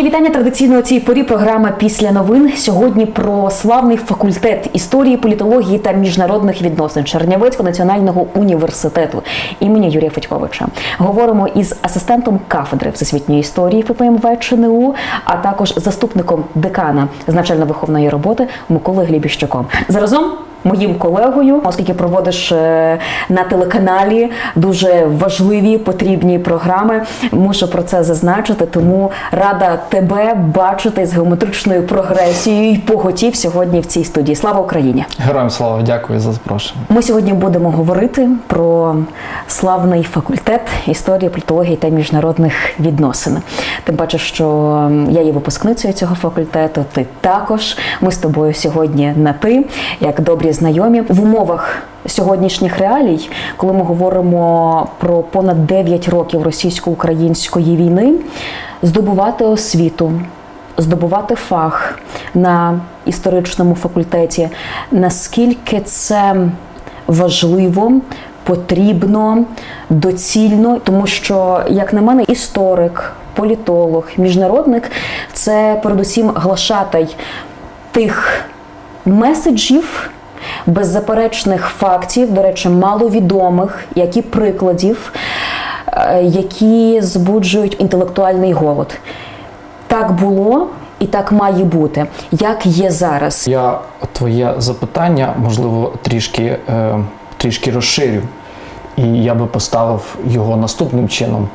Мої вітання традиційно у цій порі. Програма після новин сьогодні про славний факультет історії, політології та міжнародних відносин Чернівецького національного університету імені Юрія Федьковича. Говоримо із асистентом кафедри всесвітньої історії ФПМВ ЧНУ, а також заступником декана з навчально-виховної роботи Миколою Глібіщуком. Заразом моїм колегою, оскільки проводиш е, на телеканалі дуже важливі потрібні програми. Мушу про це зазначити, тому рада тебе бачити з геометричною прогресією і поготів сьогодні в цій студії. Слава Україні! Героям слава, дякую за запрошення. Ми сьогодні будемо говорити про славний факультет історії, політології та міжнародних відносин. Тим паче, що я є випускницею цього факультету. Ти також. Ми з тобою сьогодні на ти, як добрі знайомі в умовах. Сьогоднішніх реалій, коли ми говоримо про понад 9 років російсько-української війни, здобувати освіту, здобувати фах на історичному факультеті, наскільки це важливо, потрібно, доцільно, тому що, як на мене, історик, політолог, міжнародник це передусім глашатай тих меседжів. Беззаперечних фактів, до речі, маловідомих, як і прикладів, е, які збуджують інтелектуальний голод. Так було і так має бути. Як є зараз? Я твоє запитання, можливо, трішки, е, трішки розширю, і я би поставив його наступним чином.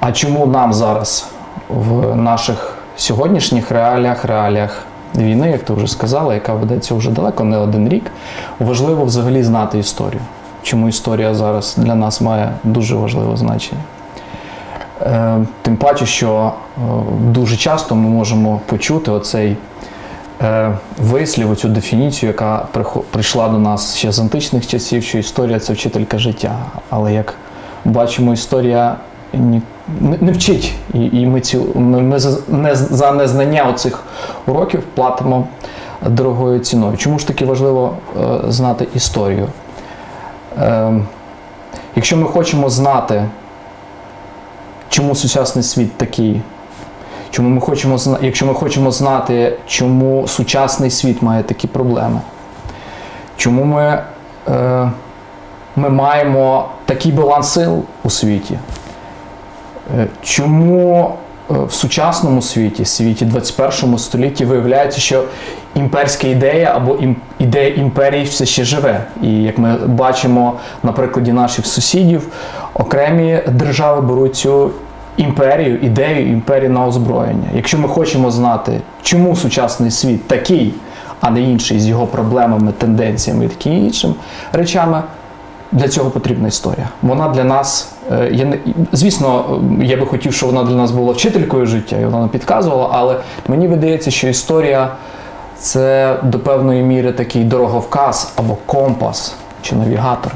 А чому нам зараз в наших сьогоднішніх реаліях, реаліях війни, як ти вже сказала, яка ведеться вже далеко не один рік, важливо взагалі знати історію? Чому історія зараз для нас має дуже важливе значення? Е, Тим паче, що е, дуже часто ми можемо почути оцей е, вислів, цю дефініцію, яка прийшла до нас ще з античних часів, що історія це вчителька життя. Але як бачимо, історія не, вчить, і, і ми, ці, ми, ми за, не, за незнання оцих уроків платимо дорогою ціною. Чому ж таки важливо е, знати історію? Е, якщо ми хочемо знати, чому сучасний світ такий. Чому ми хочемо якщо ми хочемо знати, чому сучасний світ має такі проблеми, чому ми, е, ми маємо такий баланс сил у світі? Е, Чому е, в сучасному світі, світі 21 столітті, виявляється, що імперська ідея або ідея імперії все ще живе. І як ми бачимо на прикладі наших сусідів, окремі держави беруть цю імперію, ідею імперії на озброєння. Якщо ми хочемо знати, чому сучасний світ такий, а не інший з його проблемами, тенденціями і такими іншими речами, для цього потрібна історія. Вона для нас, я не, звісно, е, я би хотів, щоб вона для нас була вчителькою життя, і вона нам підказувала, але мені видається, що історія це до певної міри такий дороговказ або компас чи навігатор,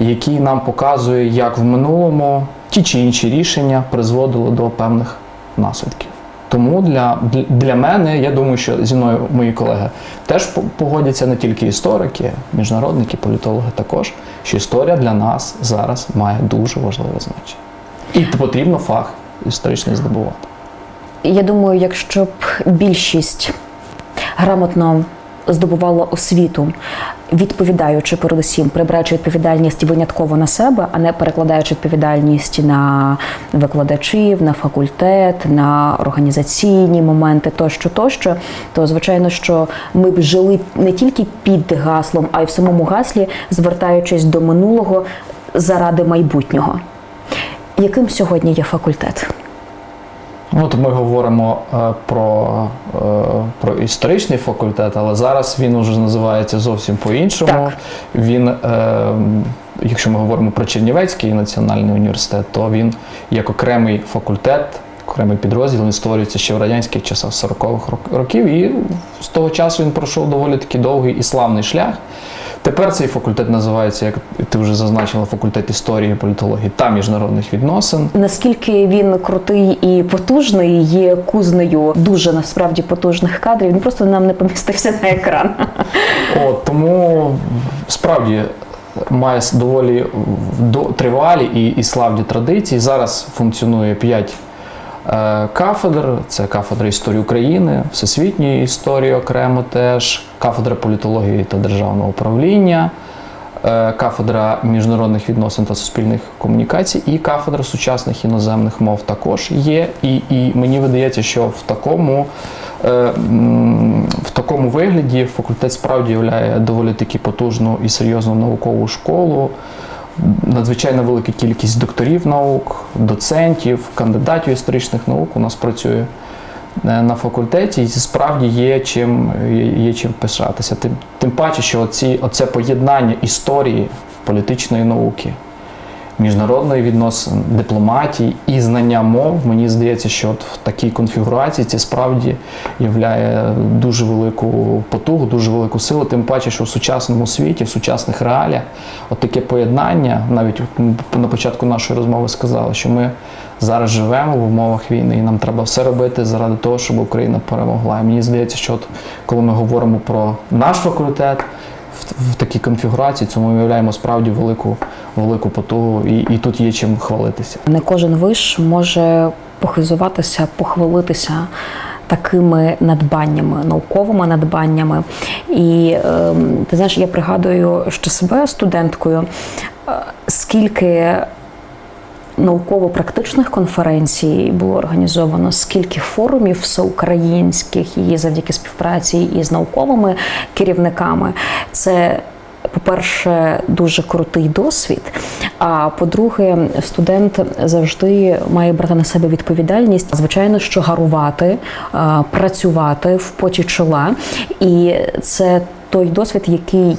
який нам показує, як в минулому ті чи інші рішення призводили до певних наслідків. Тому для, для- мене, я думаю, що зі мною мої колеги теж погодяться не тільки історики, міжнародники, політологи також, що історія для нас зараз має дуже важливе значення. І потрібно фах історичний здобувати. Я думаю, якщо б більшість грамотно здобувала освіту, відповідаючи передусім, прибираючи відповідальність винятково на себе, а не перекладаючи відповідальність на викладачів, на факультет, на організаційні моменти тощо, тощо, то звичайно, що ми б жили не тільки під гаслом, а й в самому гаслі, звертаючись до минулого заради майбутнього. Яким сьогодні є факультет? Ну, От ми говоримо е, про, е, про історичний факультет, але зараз він уже називається зовсім по-іншому. Так. Він, е, якщо ми говоримо про Чернівецький національний університет, то він як окремий факультет, окремий підрозділ, він створюється ще в радянських часах 40-х рок- років, і з того часу він пройшов доволі таки довгий і славний шлях. Тепер цей факультет називається, як ти вже зазначила, факультет історії, політології та міжнародних відносин. Наскільки він крутий і потужний, є кузнею дуже насправді потужних кадрів. Він просто нам не помістився на екран. От, тому справді має доволі до- тривалі і, і славні традиції. Зараз функціонує 5 е, кафедр. Це кафедра історії України, всесвітньої історії окремо теж, кафедра політології та державного управління, е, кафедра міжнародних відносин та суспільних комунікацій і кафедра сучасних іноземних мов також є. І, і мені видається, що в такому, е, в такому вигляді факультет справді являє доволі таки потужну і серйозну наукову школу. Надзвичайно велика кількість докторів наук, доцентів, кандидатів історичних наук у нас працює е, на факультеті, і справді є чим, є, чим пишатися. Тим, тим паче, що оці, оце поєднання історії, політичної науки, міжнародної відносин, дипломатії і знання мов, мені здається, що от в такій конфігурації це справді являє дуже велику потугу, дуже велику силу. Тим паче, що в сучасному світі, в сучасних реаліях, от таке поєднання, навіть на початку нашої розмови сказали, що ми зараз живемо в умовах війни, і нам треба все робити заради того, щоб Україна перемогла. І мені здається, що от коли ми говоримо про наш факультет. В, в такій конфігурації цьому ми виявляємо справді велику, велику потугу, і, і тут є чим хвалитися. Не кожен виш може похизуватися, похвалитися такими надбаннями, науковими надбаннями. І ем, ти знаєш, я пригадую, що себе студенткою, е, скільки науково-практичних конференцій було організовано, скільки форумів всеукраїнських і завдяки співпраці із науковими керівниками. Це по-перше, дуже крутий досвід. А по-друге, студент завжди має брати на себе відповідальність, звичайно, що гарувати, працювати в поті чола. І це той досвід, який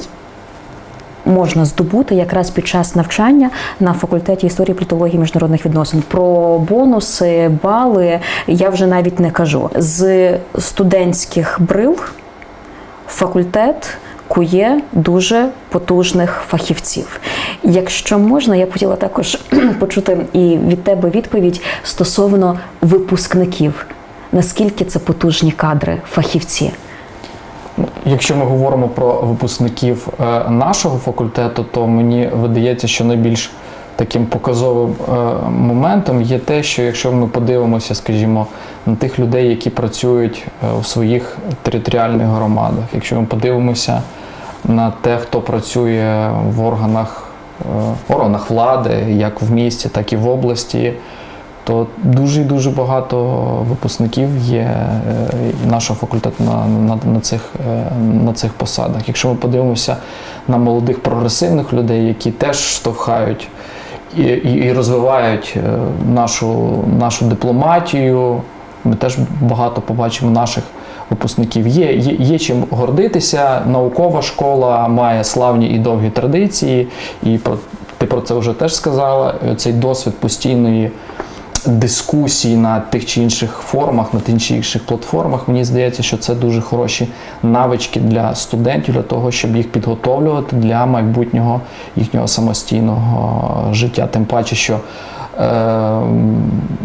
можна здобути якраз під час навчання на факультеті історії політології міжнародних відносин. Про бонуси, бали я вже навіть не кажу. З студентських брил факультет кує дуже потужних фахівців. Якщо можна, я б хотіла також почути і від тебе відповідь стосовно випускників. Наскільки це потужні кадри, фахівці? Якщо ми говоримо про випускників е, нашого факультету, то мені видається, що найбільш таким показовим е, моментом є те, що якщо ми подивимося, скажімо, на тих людей, які працюють е, у своїх територіальних громадах, якщо ми подивимося на те, хто працює в органах, е, органах влади, як в місті, так і в області, то дуже і дуже багато випускників є е, нашого факультету на, на, на, цих, е, на цих посадах. Якщо ми подивимося на молодих прогресивних людей, які теж штовхають і, і, і розвивають нашу, нашу дипломатію, ми теж багато побачимо наших випускників. Є, є, є чим гордитися. Наукова школа має славні і довгі традиції, і про, ти про це вже теж сказала. Цей досвід постійної дискусії на тих чи інших формах, на тих чи інших платформах. Мені здається, що це дуже хороші навички для студентів, для того, щоб їх підготовлювати для майбутнього їхнього самостійного життя. Тим паче, що е,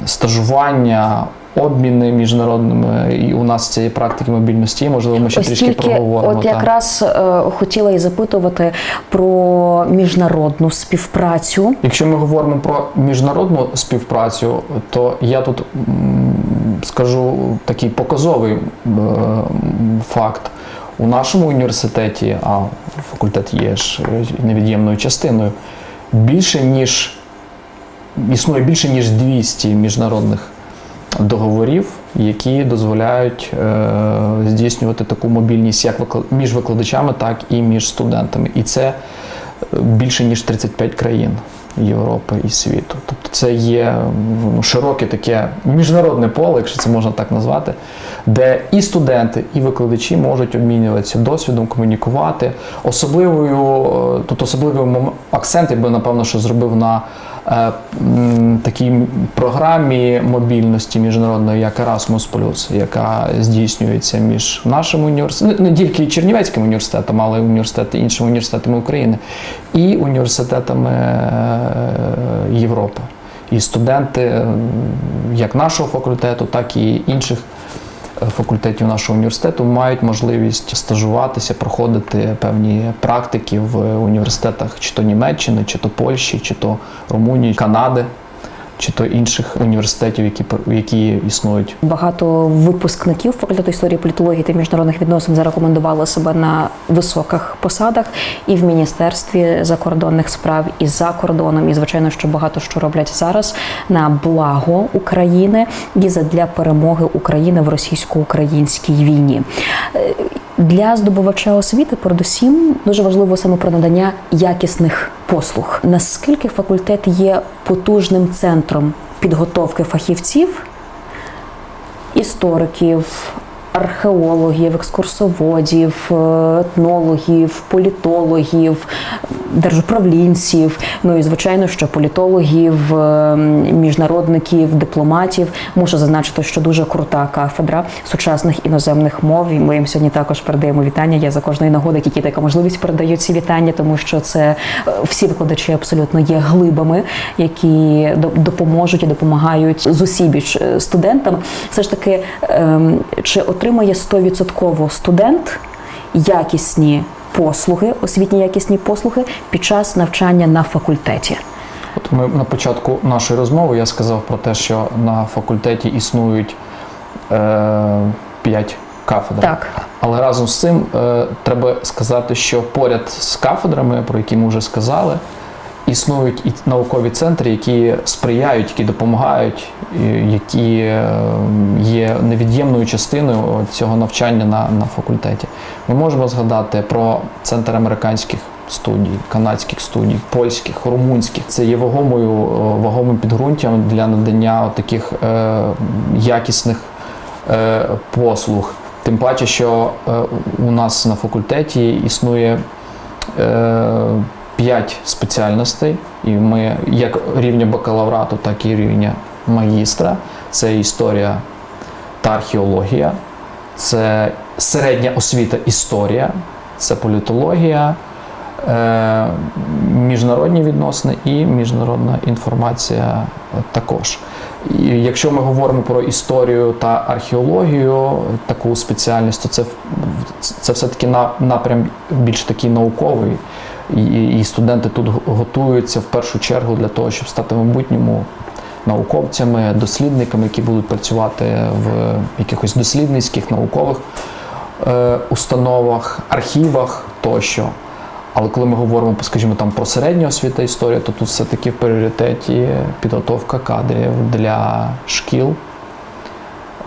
стажування. Обміни міжнародними і у нас цієї практики мобільності, можливо, ми ще Ось трішки тільки проговоримо. от якраз е, хотіла і запитувати про міжнародну співпрацю. Якщо ми говоримо про міжнародну співпрацю, то я тут скажу такий показовий е, факт. У нашому університеті, а факультет є ж невід'ємною частиною, більше ніж існує більше ніж 200 міжнародних договорів, які дозволяють е, здійснювати таку мобільність як між викладачами, так і між студентами. І це е, більше ніж 35 країн Європи і світу. Тобто це є широке таке міжнародне поле, якщо це можна так назвати, де і студенти, і викладачі можуть обмінюватися досвідом, комунікувати. Особливою, е, тут особливий акцент я би напевно що зробив на такій програмі мобільності міжнародної, як Erasmus+, яка здійснюється між нашим університетом, не тільки Чернівецьким університетом, але й університети, іншими університетами України і університетами е, Європи. І студенти е, як нашого факультету, так і інших е, факультетів нашого університету мають можливість стажуватися, проходити певні практики в університетах чи то Німеччини, чи то Польщі, чи то Румунії, Канади. Чи то інших університетів, які які існують. Багато випускників факультету історії політології та міжнародних відносин зарекомендували себе на високих посадах і в міністерстві закордонних справ, і за кордоном. І звичайно, що багато що роблять зараз на благо України і задля перемоги України в російсько-українській війні. Для здобувача освіти, передусім, дуже важливо саме про надання якісних послуг. Наскільки факультет є потужним центром підготовки фахівців істориків, археологів, екскурсоводів, е, етнологів, політологів, держуправлінців. Ну і звичайно, що політологів, е, міжнародників, дипломатів. Мушу зазначити, що дуже крута кафедра сучасних іноземних мов. І ми їм сьогодні також передаємо вітання. Я за кожної нагоди, які така можливість передаю ці вітання, тому що це е, всі викладачі абсолютно є глибами, які до- допоможуть і допомагають зусібіч е, студентам. Все ж таки, ем, чи отримає 100% студент якісні послуги, освітні якісні послуги під час навчання на факультеті? От ми на початку нашої розмови я сказав про те, що на факультеті існують е, 5 кафедр. Так. Але разом з цим е, треба сказати, що поряд з кафедрами, про які ми вже сказали, існують і наукові центри, які сприяють, які допомагають, які е, є невід'ємною частиною цього навчання на, на факультеті. Ми можемо згадати про центр американських студій, канадських студій, польських, румунських. Це є вагомою, е, вагомим підґрунтям для надання таких е, якісних е, послуг. Тим паче, що е, у нас на факультеті існує е, 5 спеціальностей, і ми як рівня бакалаврату, так і рівня магістра. Це історія та археологія, це середня освіта історія, це політологія, е, міжнародні відносини і міжнародна інформація також. І якщо ми говоримо про історію та археологію, таку спеціальність, то це, це все-таки напрям більш такий науковий. І, студенти тут готуються в першу чергу для того, щоб стати в майбутньому науковцями, дослідниками, які будуть працювати в якихось дослідницьких наукових е, установах, архівах тощо. Але коли ми говоримо, скажімо, там про середню освіту історію, то тут все-таки в пріоритеті підготовка кадрів для шкіл,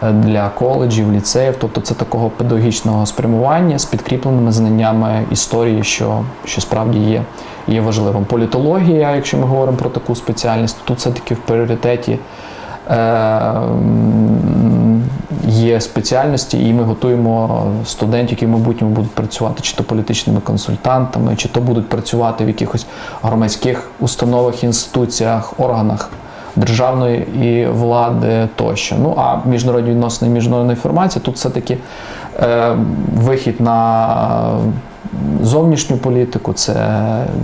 для коледжів, ліцеїв. Тобто це такого педагогічного спрямування з підкріпленими знаннями історії, що, що справді є, є важливим. Політологія, якщо ми говоримо про таку спеціальність, то тут все-таки в пріоритеті. е, Є спеціальності, і ми готуємо студентів, які в майбутньому будуть працювати чи то політичними консультантами, чи то будуть працювати в якихось громадських установах, інституціях, органах державної і влади тощо. Ну а міжнародні відносини міжнародна інформація тут все-таки е, вихід на зовнішню політику, це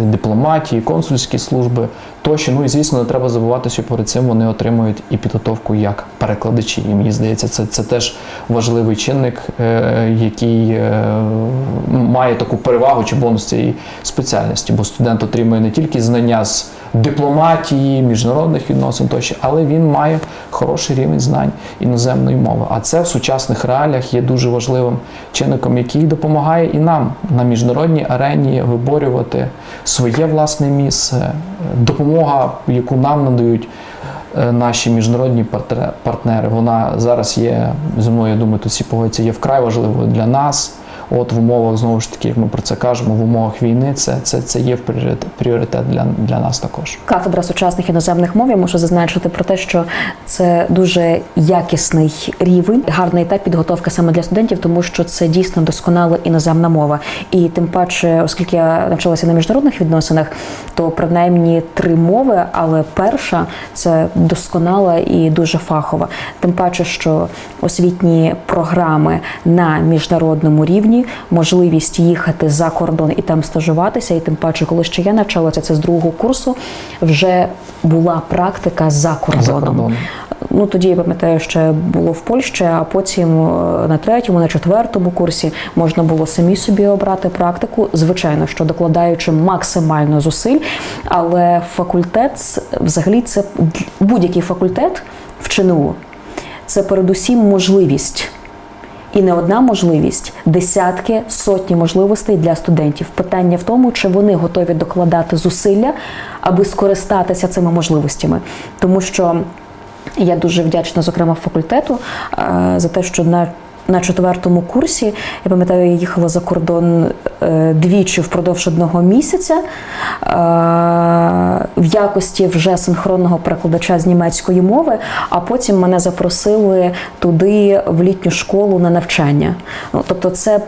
дипломатії, консульські служби тощо. Ну і звісно, не треба забувати, що перед цим вони отримують і підготовку як перекладачі. І мені здається, це, це теж важливий чинник, е, який е, має таку перевагу чи бонус цієї спеціальності, бо студент отримує не тільки знання з дипломатії, міжнародних відносин тощо, але він має хороший рівень знань іноземної мови. А це в сучасних реаліях є дуже важливим чинником, який допомагає і нам на міжнародній арені виборювати своє власне місце, допомога, яку нам надають. е, Наші міжнародні партнери, вона зараз є зі мною, я думаю, тут всі погодяться, є вкрай важливою для нас. От в умовах знову ж таки, як ми про це кажемо, в умовах війни це, це, це є пріоритет, для, для нас також. Кафедра сучасних іноземних мов я можу зазначити про те, що це дуже якісний рівень, гарний етап підготовки саме для студентів, тому що це дійсно досконала іноземна мова. І тим паче, оскільки я навчалася на міжнародних відносинах, то принаймні три мови, але перша це досконала і дуже фахова. Тим паче, що освітні програми на міжнародному рівні, можливість їхати за кордон і там стажуватися, і тим паче, коли ще я навчалася, це з другого курсу, вже була практика за кордоном. За кордоном. Ну тоді я пам'ятаю, ще було в Польщі, а потім е, на третьому, на четвертому курсі можна було самі собі обрати практику. Звичайно, що докладаючи максимально зусиль, але факультет взагалі це будь-який факультет в ЧНУ. Це передусім можливість. І не одна можливість, десятки, сотні можливостей для студентів. Питання в тому, чи вони готові докладати зусилля, аби скористатися цими можливостями. Тому що я дуже вдячна, зокрема, факультету е, за те, що на на четвертому курсі я пам'ятаю, я їхала за кордон е, двічі впродовж одного місяця е, в якості вже синхронного перекладача з німецької мови. А потім мене запросили туди в літню школу на навчання. Ну, тобто, це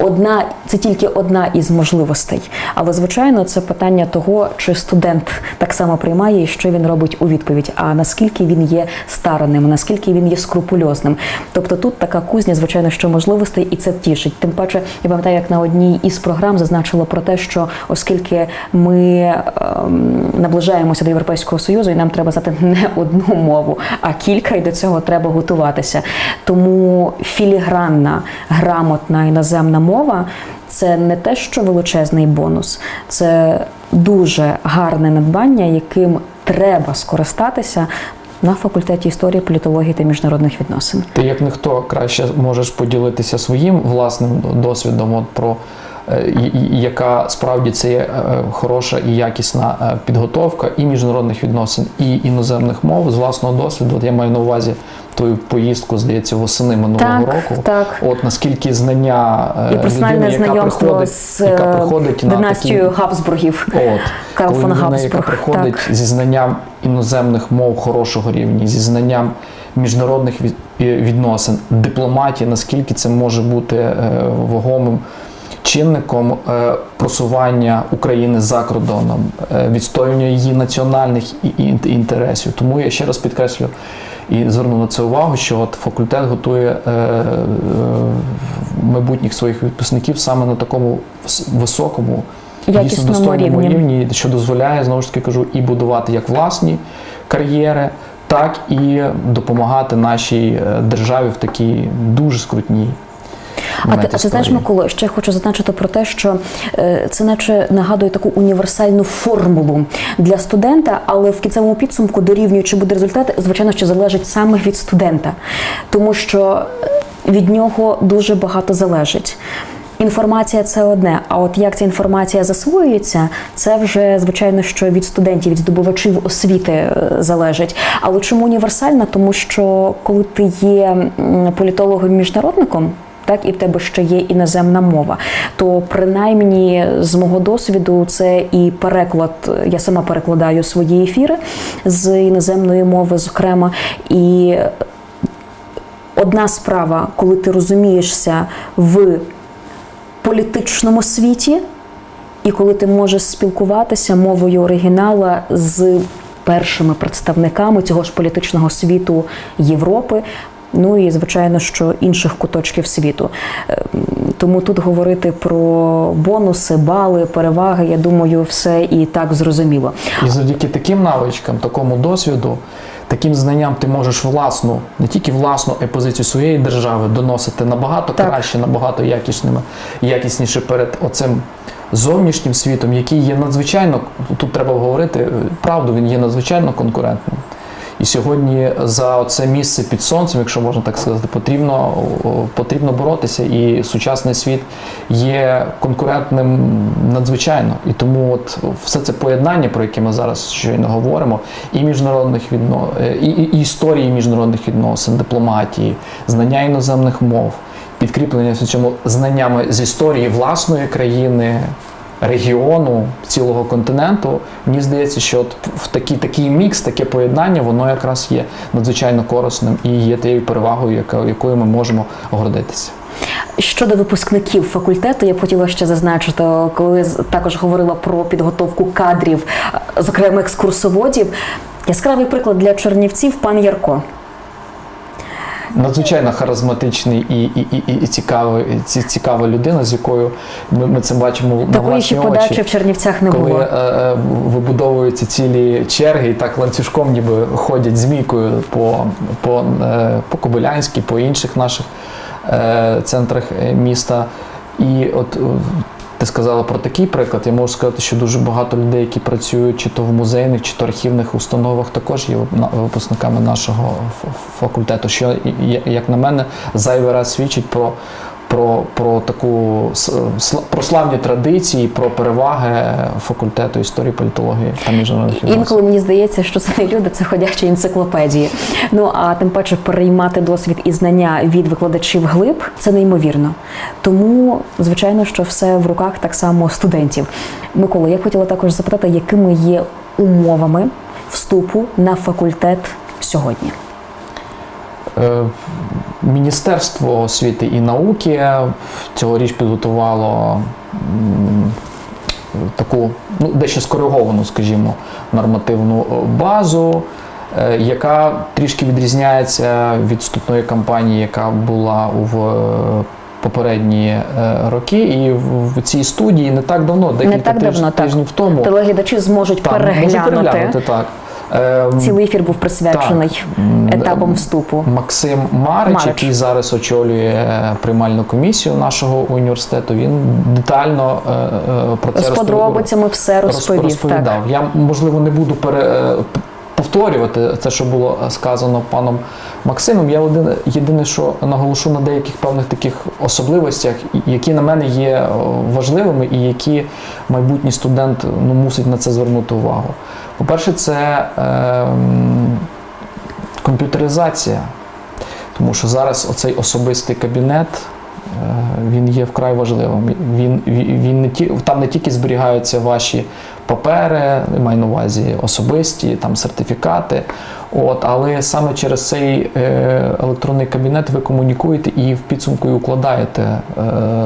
одна, це тільки одна із можливостей. Але звичайно, це питання того, чи студент так само приймає і що він робить у відповідь. А наскільки він є старанним, наскільки він є скрупульозним. Тобто тут така кузня, звичайно, що можливостей, і це тішить. Тим паче, я пам'ятаю, як на одній із програм зазначило про те, що оскільки ми ем, наближаємося до Європейського союзу, і нам треба знати не одну мову, а кілька, і до цього треба готуватися. Тому філігранна, грамотна іноземна мова це не те, що величезний бонус, це дуже гарне надбання, яким треба скористатися на факультеті історії, політології та міжнародних відносин. Ти як ніхто краще можеш поділитися своїм власним досвідом от про яка справді це є е, хороша і якісна е, підготовка і міжнародних відносин, і іноземних мов з власного досвіду. От я маю на увазі твою поїздку, здається, восени минулого року. так. От наскільки знання е, І людини, яка приходить, з яка е, приходить на династією такі Габсбургів. От, Карл коли фон людина, яка приходить так. зі знанням іноземних мов хорошого рівня, зі знанням міжнародних е, відносин, дипломатії, наскільки це може бути е, вагомим чинником е, просування України за кордоном, е, відстоювання її національних інтересів. Тому я ще раз підкреслю і зверну на це увагу, що от факультет готує е, майбутніх своїх випускників саме на такому високому дійсно достойному рівні. рівні, що дозволяє знову ж таки кажу і будувати як власні кар'єри, так і допомагати нашій державі в такій дуже скрутній. А ти, а ти знаєш. Микола, ще хочу зазначити про те, що е, це наче нагадує таку універсальну формулу для студента, але в кінцевому підсумку дорівнює, чи буде результат, звичайно, що залежить саме від студента, тому що е, від нього дуже багато залежить. Інформація це одне, а от як ця інформація засвоюється, це вже звичайно що від студентів, від здобувачів освіти е, залежить. Але чому універсальна? Тому що коли ти є політологом-міжнародником, так і в тебе ще є іноземна мова. То принаймні з мого досвіду це і переклад. Я сама перекладаю свої ефіри з іноземної мови, зокрема, і одна справа, коли ти розумієшся в політичному світі, і коли ти можеш спілкуватися мовою оригінала з першими представниками цього ж політичного світу Європи. Ну і звичайно, що інших куточків світу. Ем, Тому тут говорити про бонуси, бали, переваги, я думаю, все і так зрозуміло. І завдяки таким навичкам, такому досвіду, таким знанням ти можеш власну, не тільки власну е, позицію своєї держави доносити набагато Так. краще, набагато якісними, якісніше перед оцим зовнішнім світом, який є надзвичайно, тут треба говорити е, правду, він є надзвичайно конкурентним. І сьогодні за це місце під сонцем, якщо можна так сказати, потрібно, потрібно боротися. І сучасний світ є конкурентним надзвичайно. І тому от все це поєднання, про яке ми зараз щойно говоримо, і міжнародних відно... і, і історії міжнародних відносин, дипломатії, знання іноземних мов, підкріплення в цьому знаннями з історії власної країни, регіону, цілого континенту, мені здається, що от в такий, такий мікс, таке поєднання, воно якраз є надзвичайно корисним і є тією перевагою, якою ми можемо гордитися. Щодо випускників факультету, я б хотіла ще зазначити, коли також говорила про підготовку кадрів, зокрема екскурсоводів. Яскравий приклад для чернівців пан Ярко. Надзвичайно харизматичний і, і, і, і цікавий, ці- цікава людина, з якою ми, ми це бачимо на Такої ще подачі очі. в Чернівцях не Коли було. е, е, вибудовуються цілі черги, і так ланцюжком ніби ходять змійкою по, по, е, по Кобилянській, по інших наших е, центрах е, міста. І от ти сказала про такий приклад. Я можу сказати, що дуже багато людей, які працюють чи то в музейних, чи то архівних установах, також є випускниками нашого факультету. Що, як на мене, зайвий раз свідчить про. Про, про таку про славні традиції, про переваги факультету історії, політології та міжнародних відносин. Інколи мені здається, що це не люди, це ходячі енциклопедії. Ну а тим паче переймати досвід і знання від викладачів глиб це неймовірно. Тому, звичайно, що все в руках так само студентів. Микола, я б хотіла також запитати, якими є умовами вступу на факультет сьогодні. Е, Міністерство освіти і науки цьогоріч підготувало таку ну, дещо скориговану, скажімо, нормативну базу, е, яка трішки відрізняється від вступної кампанії, яка була в попередні е, роки. І в цій студії не так давно, декілька так тиж- давно, так. тижнів тому. Телеглядачі зможуть можу переглянути. переглянути так. Ем, Цілий ефір був присвячений М, етапам вступу. Максим Марич, Марич. який зараз очолює е, приймальну комісію нашого університету, він детально е, е, про це З розпов- подробицями все розп- розповів. Так. Я можливо не буду пере, повторювати це, що було сказано паном Максимом. Я один єдине, що наголошу на деяких певних таких особливостях, які на мене є важливими, і які майбутній студент ну, мусить на це звернути увагу. По-перше, це ем, комп'ютеризація. Тому що зараз оцей особистий кабінет він є вкрай важливим. Він, він, не ті, там не тільки зберігаються ваші папери, маю на увазі особисті, там сертифікати. От, але саме через цей е, електронний кабінет ви комунікуєте і в підсумку і укладаєте е,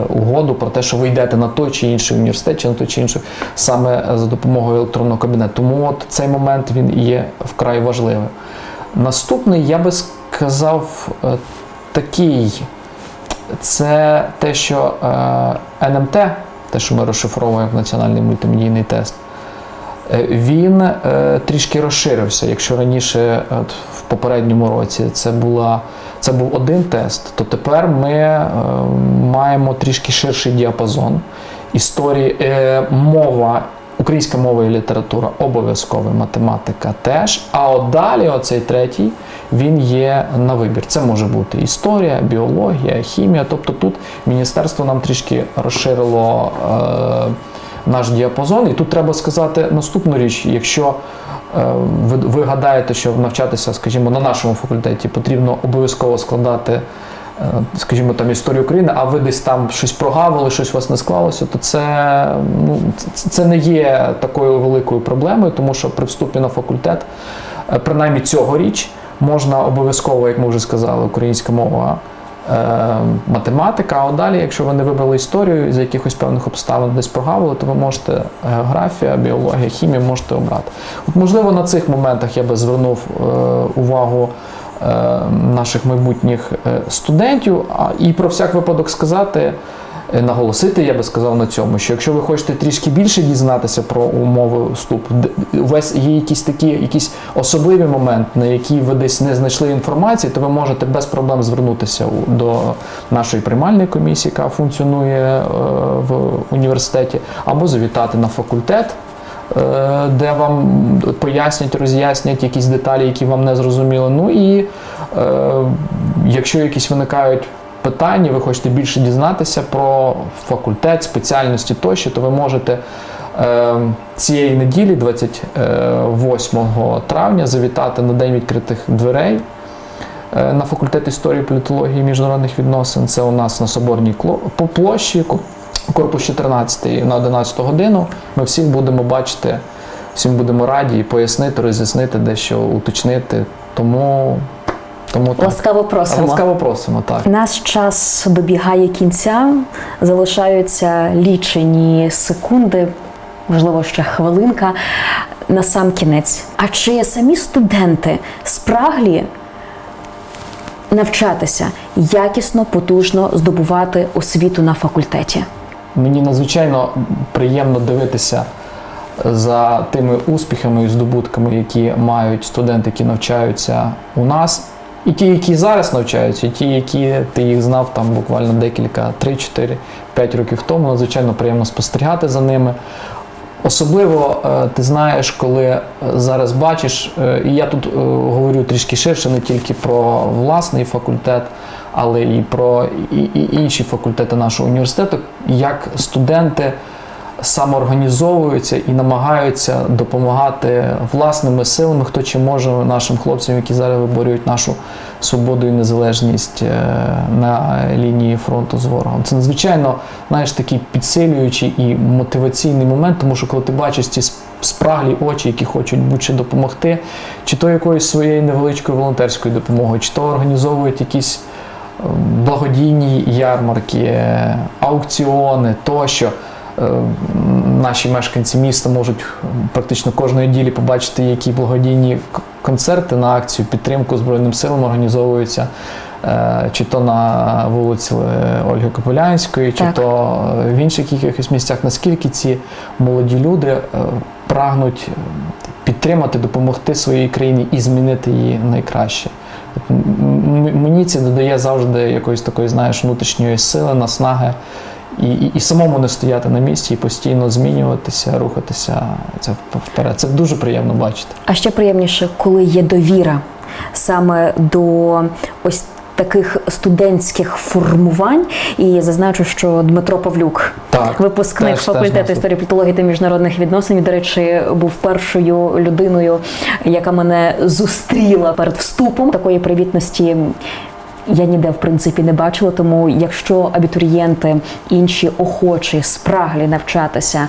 угоду про те, що ви йдете на той чи інший університет, чи на той чи інший саме за допомогою електронного кабінету. Тому от цей момент він є вкрай важливим. Наступний, я би сказав, е, такий. Це те, що е, НМТ, те, що ми розшифровуємо як національний мультимедійний тест, е, він е, трішки розширився. Якщо раніше, от, в попередньому році, це, була, це був один тест, то тепер ми е, маємо трішки ширший діапазон історії, е, мова. Українська мова і література обов'язково, математика теж. А от далі, оцей третій, він є на вибір. Це може бути історія, біологія, хімія. Тобто тут міністерство нам трішки розширило е, наш діапазон. І тут треба сказати наступну річ: якщо е, ви, ви гадаєте, що навчатися, скажімо, на нашому факультеті потрібно обов'язково складати. Е, Скажімо, там історію України, а ви десь там щось прогавили, щось у вас не склалося, то це, ну, це, не є такою великою проблемою, тому що при вступі на факультет, е, принаймні цьогоріч, можна обов'язково, як ми вже сказали, українська мова, е, математика. А далі, якщо ви не вибрали історію з якихось певних обставин десь прогавили, то ви можете географія, біологія, хімія можете обрати. От, можливо, на цих моментах я би звернув увагу наших майбутніх е, студентів. І про всяк випадок сказати. е, Наголосити, я би сказав на цьому, що якщо ви хочете трішки більше дізнатися про умови вступу, у є якісь такі якісь особливі моменти, на які ви десь не знайшли інформації, то ви можете без проблем звернутися до нашої приймальної комісії, яка функціонує е, в університеті, або завітати на факультет. Е, Де вам пояснять, роз'яснять якісь деталі, які вам не зрозуміли. Ну і е, якщо якісь виникають питання, ви хочете більше дізнатися про факультет, спеціальності тощо, то ви можете е, цієї неділі, 28 травня, завітати на День відкритих дверей на факультет історії, політології і міжнародних відносин. Це у нас на Соборній по площі, корпус 14 на 11 годину. Ми всіх будемо бачити, всім будемо раді і пояснити, роз'яснити, дещо уточнити. Тому, тому так. Ласкаво просимо. Ласкаво просимо, так. Наш час добігає кінця, залишаються лічені секунди, можливо, ще хвилинка на сам кінець. А чи самі студенти спраглі навчатися якісно, потужно здобувати освіту на факультеті? Мені надзвичайно приємно дивитися за тими успіхами і здобутками, які мають студенти, які навчаються у нас, і ті, які зараз навчаються, і ті, які ти їх знав там буквально декілька, 3, 4, 5 років тому. Надзвичайно приємно спостерігати за ними. Особливо е, ти знаєш, коли е, зараз бачиш, е, і я тут говорю трішки ширше, не тільки про власний факультет, але і про і, і інші факультети нашого університету, як студенти самоорганізовуються і намагаються допомагати власними силами, хто чи може нашим хлопцям, які зараз виборюють нашу свободу і незалежність е, на лінії фронту з ворогом. Це надзвичайно знаєш, такий підсилюючий і мотиваційний момент, тому що коли ти бачиш ці спраглі очі, які хочуть будь-чи допомогти, чи то якоюсь своєю невеличкою волонтерською допомогою, чи то організовують якісь благодійні ярмарки, аукціони тощо. Е, Наші мешканці міста можуть практично кожної ділі побачити, які благодійні концерти на акцію підтримку Збройним силам організовуються е, чи то на вулиці Ольги Копилянської, чи Так. то е, в інших якихось місцях. Наскільки ці молоді люди прагнуть підтримати, допомогти своїй країні і змінити її найкраще. Мені це додає завжди якоїсь такої, знаєш, внутрішньої сили, наснаги. І, і, і самому не стояти на місці і постійно змінюватися, рухатися це вперед. Це дуже приємно бачити. А ще приємніше, коли є довіра саме до ось таких студентських формувань. І зазначу, що Дмитро Павлюк, Так, випускник теж- теж факультету нас- історії політології та міжнародних відносин, до речі, був першою людиною, яка мене зустріла перед вступом. Такої привітності. Я ніде в принципі не бачила, тому якщо абітурієнти інші охочі, спраглі навчатися.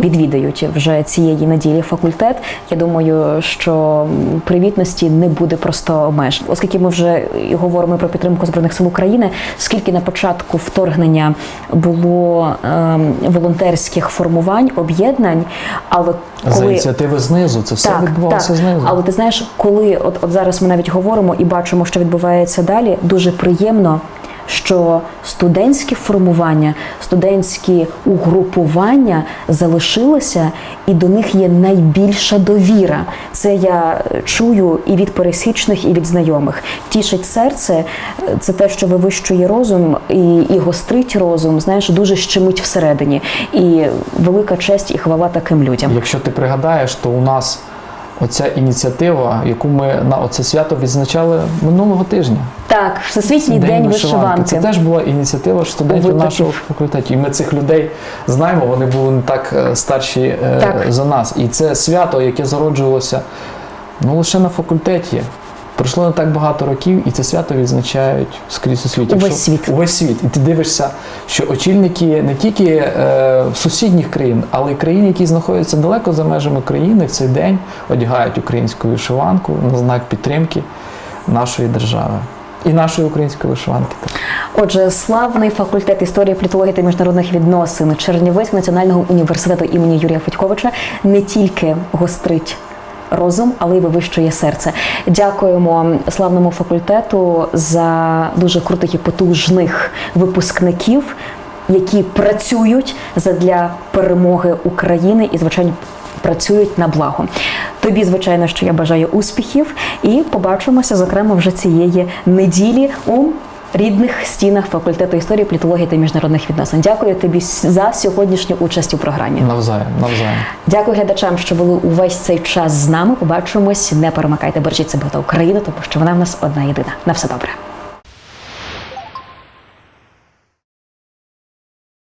Відвідають вже цієї неділі факультет. Я думаю, що привітності не буде просто обмеж, оскільки ми вже говоримо про підтримку збройних сил України. Скільки на початку вторгнення було ем, волонтерських формувань, об'єднань, але За коли ініціативи знизу, це все відбувалося знизу. але ти знаєш, коли от, от зараз ми навіть говоримо і бачимо, що відбувається далі, дуже приємно, що студентські формування, студентські угрупування залишилися, і до них є найбільша довіра. Це я чую і від пересічних, і від знайомих. Тішить серце, це те, що вивищує розум і, і гострить розум. Знаєш, дуже щемить всередині. І велика честь і хвала таким людям. Якщо ти пригадаєш, то у нас оця ініціатива, яку ми на оце свято відзначали минулого тижня. Так, Всесвітній день, вишиванки. Це теж була ініціатива студентів Витоків. нашого факультету. І ми цих людей знаємо, вони були не так е, старші е, Так. за нас. І це свято, яке зароджувалося ну, лише на факультеті. Пройшло не так багато років, і це свято відзначають скрізь у світі. Увесь світ. Увесь світ. І ти дивишся, що очільники не тільки е, сусідніх країн, але й країн, які знаходяться далеко за межами країни, в цей день одягають українську вишиванку на знак підтримки нашої держави. І нашої української вишиванки. Отже, славний факультет історії, політології та міжнародних відносин Чернівецького національного університету імені Юрія Федьковича не тільки гострить. Розум, але й вивищує серце. Дякуємо славному факультету за дуже крутих і потужних випускників, які працюють задля перемоги України і, звичайно, працюють на благо. Тобі, звичайно, що я бажаю успіхів, і побачимося, зокрема, вже цієї неділі у рідних стінах факультету історії, політології та міжнародних відносин. Дякую тобі за сьогоднішню участь у програмі. Навзаєм, навзаєм. Дякую глядачам, що були увесь цей час з нами. Побачимось. Не перемикайте, бережіть себе та Україну, тому що вона в нас одна єдина. На все добре.